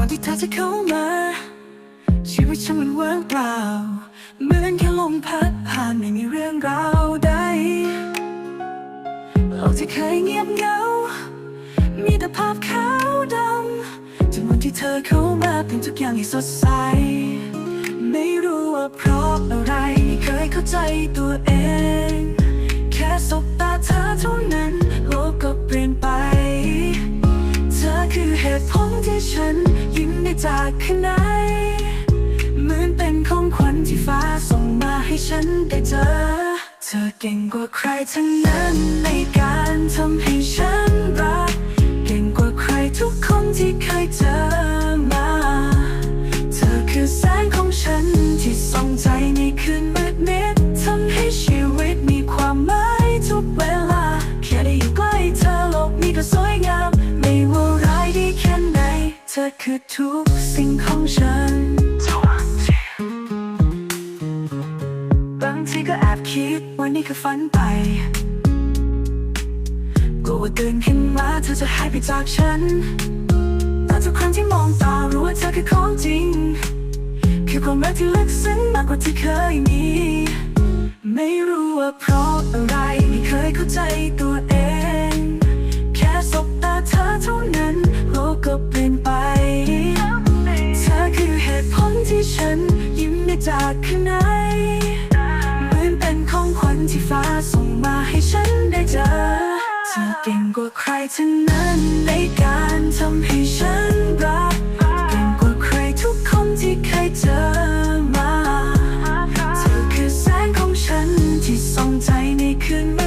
่อนที่เธอจะเข้ามา ชีวิตฉันมันว่างเปล่า เหมือนแค่ลมพัดผ่านไม่มีเรื่องราวใดโลกที่เคยเงียบเหงา มีแต่ภาพขาวดำจนวันที่เธอเข้ามาเป็นทุกอย่างที่สดใส ไม่รู้ว่าเพราะอะไร เคยเข้าใจตัวเอง ตุผลที่ฉันยิ้มได้จากข้างในเหมือนเป็นของขวัญที่ฟ้าส่งมาให้ฉันได้เจอ เธอเก่งกว่าใครทั้งนั้นในการ คือทุกสิ่งของฉัน บางทีก็แอบคิดว่านี่คือฝันไปกลัวว่าตื่นขึ้นมาเธอจะหายไปจากฉัน แต่ทุกครั้งที่มองตารู้ว่าเธอคือของจริง คือความรักที่ลึกซึ้งมากกว่าที่เคยมี ไม่รู้ว่าเพราะอะไรไม่เคยเข้าใจตัวเอง จากข้างในเหมือนเป็นของขวัญที่ฟ้าส่งมาให้ฉันได้เจอเธอเก่งกว่าใครทั้งนั้นในการทำให้ฉันรักเก่งกว่าใครทุกคนที่เคยเจอมา เธอคือแสงของฉันที่ส่องใจในคืน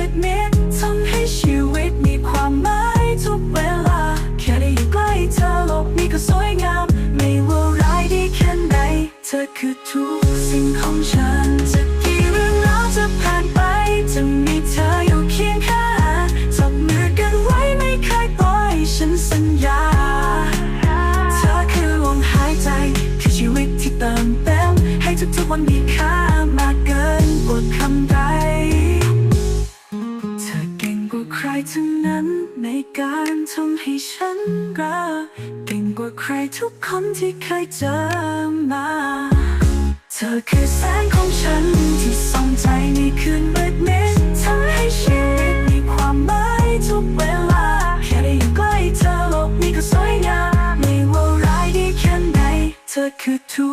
ฉันจะกี่เรื่องราวจะผ่านไป จะมีเธออยู่เคียงข้างจับมือกันไว้ไม่เคยปล่อยฉันสัญญา เธอคือลมหายใจคือชีวิตที่เติมเต็มให้ทุกๆวันมีค่ามากเกินกว่าคำใดเธอเก่งกว่าใครทั้งนั้นในการทำให้ฉันรักเก่งกว่าใครทุกคนที่เคยเจอมา เธอคือแสงของฉันที่ส่องใจในคืนมืดมิดทำให้ชีวิตมีความหมายทุกเวลา แค่ได้อยู่ใกล้เธอโลกนี้ก็สวยงามไม่ว่าร้ายดีแค่ไหน เธอคือทุก